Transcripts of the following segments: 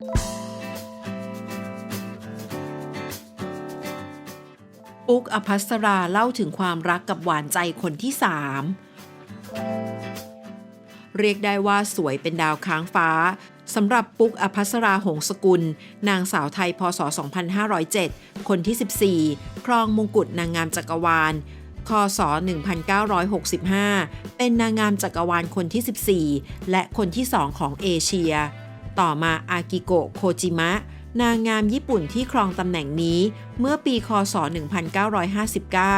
ปุ๊กอภัสราเล่าถึงความรักกับหวานใจคนที่สามเรียกได้ว่าสวยเป็นดาวค้างฟ้าสำหรับปุ๊กอภัสราหงสกุล นางสาวไทยพศ 2507 คนที่ 14 ครองมงกุฎนางงามจักรวาล คศ 1965 เป็นนางงามจักรวาลคนที่ 14 และคนที่ 2 ของเอเชีย ต่อมาอากิโกะโคจิมะ นางงามญี่ปุ่นที่ครองตำแหน่งนี้เมื่อปีคศ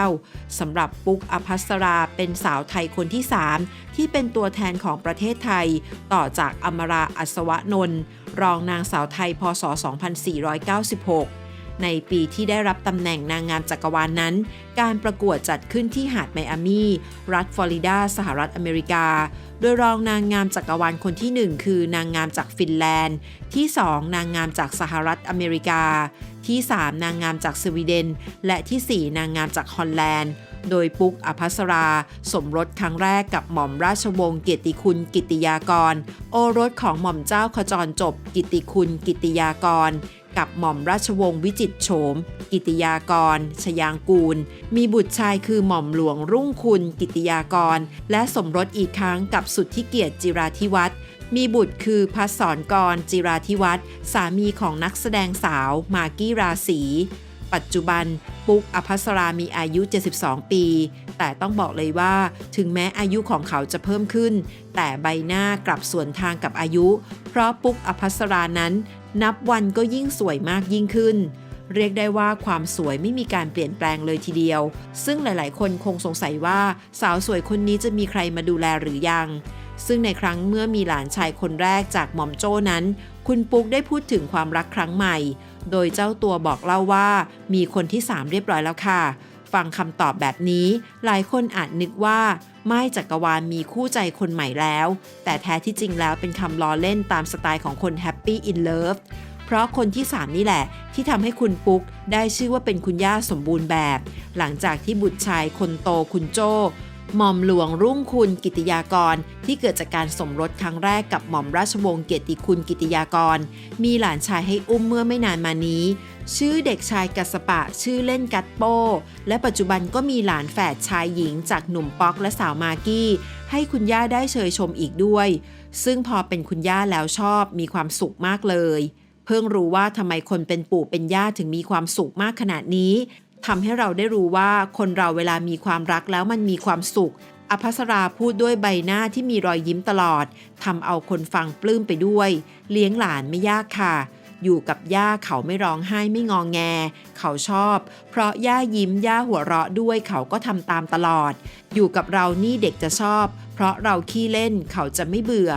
1959 สำหรับปุ๊กอภัสราเป็นสาวไทยคนที่ 3 ที่เป็นตัวแทนของประเทศไทย ต่อจากอมราอัศวนนท์รองนางสาวไทยพศ 2496 ในปีที่ได้รับตำแหน่งนางงามจักรวาลนนั้น การประกวดจัดขึ้นที่หาดไมอามีรัฐฟลอริดา สหรัฐอเมริกา โดยรองนางงามจักรวาลคนที่ 1 คือนางงามจากฟินแลนด์ ที่ 2 นางงามจากสหรัฐอเมริกา ที่ 3 นางงามจากสวีเดน และที่ 4 นางงามจากฮอลแลนด์ โดยปุ๊กอภัสรา สมรสครั้งแรกกับหม่อมราชวงศ์เกียรติคุณกิติยากร โอรสของหม่อมเจ้าขจรจบ กิติคุณกิติยากร กับหม่อมราชวงศ์วิจิตโฉม กิติยากร ชยางกูล มีบุตรชายคือหม่อมหลวงรุ่งคุณ กิติยากร และสมรสอีกครั้งกับสุทธิเกียรติจิราธิวัฒน์มีบุตรคือพัสสรกรจิราธิวัฒน์สามีของนักแสดงสาวมากี้ราศี ปัจจุบัน ปุ๊กอภัสรามีอายุ 72 ปี แต่ต้องบอกเลยว่า ถึงแม้อายุของเขาจะเพิ่มขึ้น แต่ใบหน้ากลับสวนทางกับอายุ เพราะปุ๊กอภัสรานั้น นับวันก็ยิ่งสวยมากยิ่งขึ้นเรียกได้ว่าความสวยไม่มีการเปลี่ยนแปลงเลยทีเดียว ซึ่งหลายๆ คนคงสงสัยว่าสาวสวยคนนี้จะมีใครมาดูแลหรือยัง ซึ่งในครั้งเมื่อมีหลานชายคนแรกจากหม่อมโจ้นั้น คุณปุ๊กได้พูดถึงความรักครั้งใหม่ โดยเจ้าตัวบอกเล่าว่า มีคนที่ 3 เรียบร้อยแล้วค่ะ ฟังคำตอบแบบนี้ หลายคนอาจนึกว่า ไม่จักรวาลมีคู่ใจคนใหม่แล้ว แต่แท้ที่จริงแล้วเป็นคำล้อเล่นตามสไตล์ของคนแฮปปี้อินเลิฟเพราะคนที่ 3 นี่แหละ ที่ทำให้คุณปุ๊ก ได้ชื่อว่าเป็นคุณย่าสมบูรณ์แบบ หลังจากที่บุตรชายคนโตคุณโจ หม่อมหลวงรุ่งคุณกิติยากร ที่เกิดจากการสมรสครั้งแรกกับหม่อมราชวงศ์เกียรติคุณกิติยากร มีหลานชายให้อุ้มเมื่อไม่นานมานี้ ชื่อเด็กชายกัสปะชื่อเล่นกัตโป และปัจจุบันก็มีหลานแฝดชายหญิงจากหนุ่มป๊อกและสาวมากกี้ ให้คุณย่าได้เชยชมอีกด้วย ซึ่งพอเป็นคุณย่าแล้วชอบมีความสุขมากเลย เพิ่งรู้ว่าทำไมคนเป็นปู่เป็นย่าถึงมีความสุขมากขนาดนี้ ทำให้เราได้รู้ว่าคนเราเวลามีความรักแล้วมันมีความสุข อภัสราพูดด้วยใบหน้าที่มีรอยยิ้มตลอดทำเอาคนฟังปลื้มไปด้วย เลี้ยงหลานไม่ยากค่ะ อยู่กับย่าเขาไม่ร้องไห้ไม่งองแง เขาชอบ เพราะย่ายิ้มย่าหัวเราะด้วยเขาก็ทำตามตลอด อยู่กับเรานี่เด็กจะชอบ เพราะเราขี้เล่นเขาจะไม่เบื่อ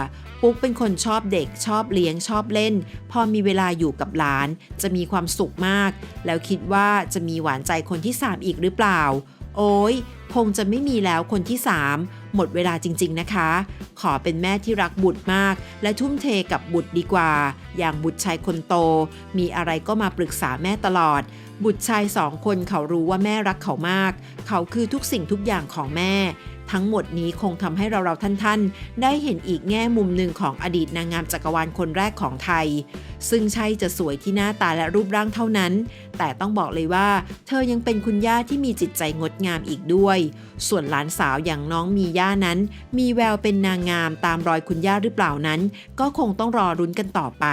ปุ๊กเป็นคนชอบเด็กชอบเลี้ยงชอบเล่น พอมีเวลาอยู่กับหลาน จะมีความสุขมาก แล้วคิดว่าจะมีหวานใจคนที่ 3 อีกหรือเปล่า โอ้ยคงจะไม่มีแล้วคนที่ 3 หมดเวลาจริง ๆ นะคะ ขอเป็นแม่ที่รักบุตรมาก และทุ่มเทกับบุตรดีกว่า อย่างบุตรชายคนโต มีอะไรก็มาปรึกษาแม่ตลอด บุตรชายสองคนเขารู้ว่าแม่รักเขามาก เขาคือทุกสิ่งทุกอย่างของแม่ ทั้งหมดนี้คงทำให้เราเราท่านๆ ได้เห็นอีกแง่มุมหนึ่งของอดีตนางงามจักรวาลคนแรกของไทย ซึ่งใช่จะสวยที่หน้าตาและรูปร่างเท่านั้น แต่ต้องบอกเลยว่า เธอยังเป็นคุณย่าที่มีจิตใจงดงามอีกด้วย ส่วนหลานสาวอย่างน้องมีย่านั้น มีแววเป็นนางงามตามรอยคุณย่าหรือเปล่านั้น ก็คงต้องรอรุ้นกันต่อไป